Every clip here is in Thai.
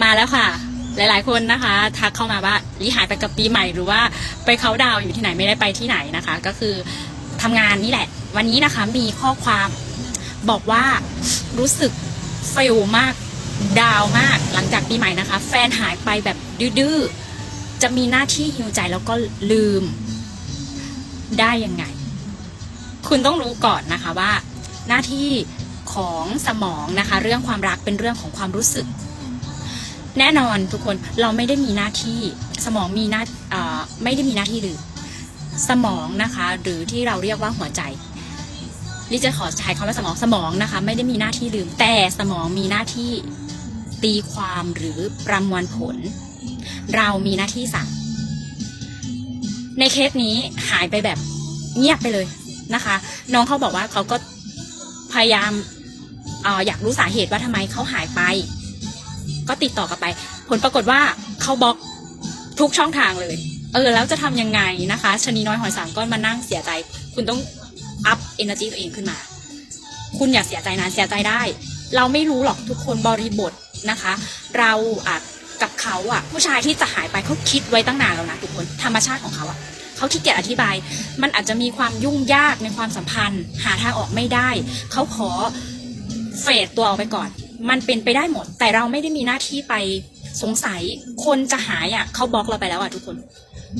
มาแล้วค่ะ หลาย ๆ คนนะคะ ทักเข้ามาว่าลิหายไปกับปีใหม่หรือว่าไปเขาดาวอยู่ที่ไหนไม่ได้ไปที่ไหนนะคะ ก็คือทำงานนี่แหละ วันนี้นะคะมีข้อความบอกว่ารู้สึกฟิลมากดาวมากหลังจากปีใหม่นะคะ แฟนหายไปแบบดื้อจะมีหน้าที่ฮิวใจแล้วก็ลืม ได้ยังไง คุณต้องรู้ก่อนนะคะว่า หน้าที่ของสมองนะคะ เรื่องความรักเป็นเรื่องของความรู้สึก แน่นอนทุกคนเราไม่ได้มีหน้าที่สมองมีหน้าไม่ได้มีหน้าที่ลืมสมองนะคะ หรือที่เราเรียกว่าหัวใจลิจะขอใช้คำว่าสมองสมองนะคะ ไม่ได้มีหน้าที่ลืม แต่สมองมีหน้าที่ตีความหรือประมวลผล เรามีหน้าที่สั่ง ในเคสนี้หายไปแบบเงียบไปเลยนะคะ น้องเขาบอกว่าเขาก็พยายามอออยากรู้สาเหตุว่าทำไมเขาหายไป ก็ติดต่อกลับไป ผลปรากฏว่าเขาบล็อกทุกช่องทางเลย เออ แล้วจะทำยังไงนะคะชะนีน้อยหอยสังก็มานั่งเสียใจ คุณต้องอัพเอเนอร์จีตัวเองขึ้นมา คุณอย่าเสียใจนานเสียใจได้ เราไม่รู้หรอกทุกคนบริบทนะคะ เราอาจกับเขาอะผู้ชายที่จะหายไปเขาคิดไว้ตั้งนานแล้วนะทุกคนธรรมชาติของเขาอะเขาขี้เกียจอธิบาย มันอาจจะมีความยุ่งยากในความสัมพันธ์ หาทางออกไม่ได้ เขาขอเฟดตัวออกไปก่อน มันเป็นไปได้หมด แต่เราไม่ได้มีหน้าที่ไปสงสัยคนจะหายอะเขาบล็อกเราไปแล้วอะทุกคน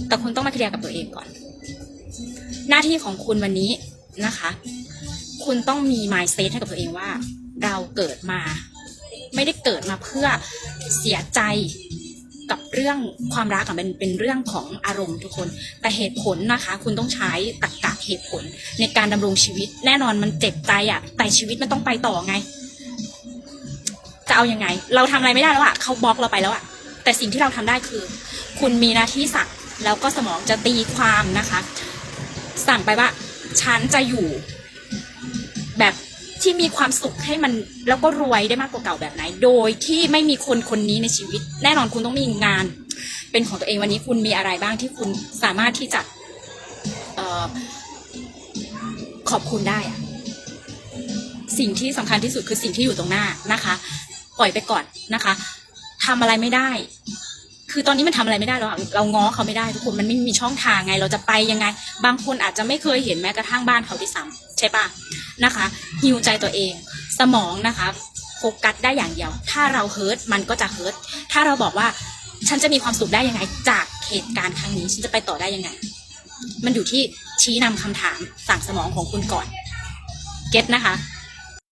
แต่คุณต้องมาเคลียร์กับตัวเองก่อน หน้าที่ของคุณวันนี้นะคะ คุณต้องมี mindset ให้กับตัวเองว่า เราเกิดมา ไม่ได้เกิดมาเพื่อเสียใจกับเรื่องความรักอะเป็นเป็นเรื่องของอารมณ์ทุกคน แต่เหตุผลนะคะ คุณต้องใช้ตรรกะเหตุผลในการดำรงชีวิต แน่นอนมันเจ็บใจอะแต่ชีวิตมันต้องไปต่อไง จะเอายังไง เราทำอะไรไม่ได้แล้วอะเขาบล็อกเราไปแล้วอะแต่สิ่งที่เราทำได้คือ คุณมีหน้าที่สั่งแล้วก็สมองจะตีความนะคะ สั่งไปว่าฉันจะอยู่ แบบที่มีความสุขให้มันแล้วก็รวยได้มากกว่าเก่าแบบไหน โดยที่ไม่มีคนคนนี้ในชีวิต แน่นอนคุณต้องมีงาน เป็นของตัวเองวันนี้คุณมีอะไรบ้างที่คุณสามารถที่จะออขอบคุณได้ สิ่งที่สำคัญที่สุดคือสิ่งที่อยู่ตรงหน้านะคะ ล่อยไปก่อนนะคะทำอะไรไม่ได้ คือตอนนี้มันทำอะไรไม่ได้เราเราง้อเขาไม่ได้ทุกคนมันไม่มีช่องทางไง เราจะไปยังไง บางคนอาจจะไม่เคยเห็นแม้กระทั่งบ้านเขาที่ซ้ำใช่ปะนะคะฮิวใจตัวเอง สมองนะคะโฟกัสได้อย่างเดียว ถ้าเราเฮิร์ตมันก็จะเฮิร์ตถ้าเราบอกว่าฉันจะมีความสุขได้ยังไง จากเหตุการณ์ครั้งนี้ฉันจะไปต่อได้ยังไง มันอยู่ที่ชี้นำคำถามสั่งสมองของคุณก่อน เก็ตนะคะ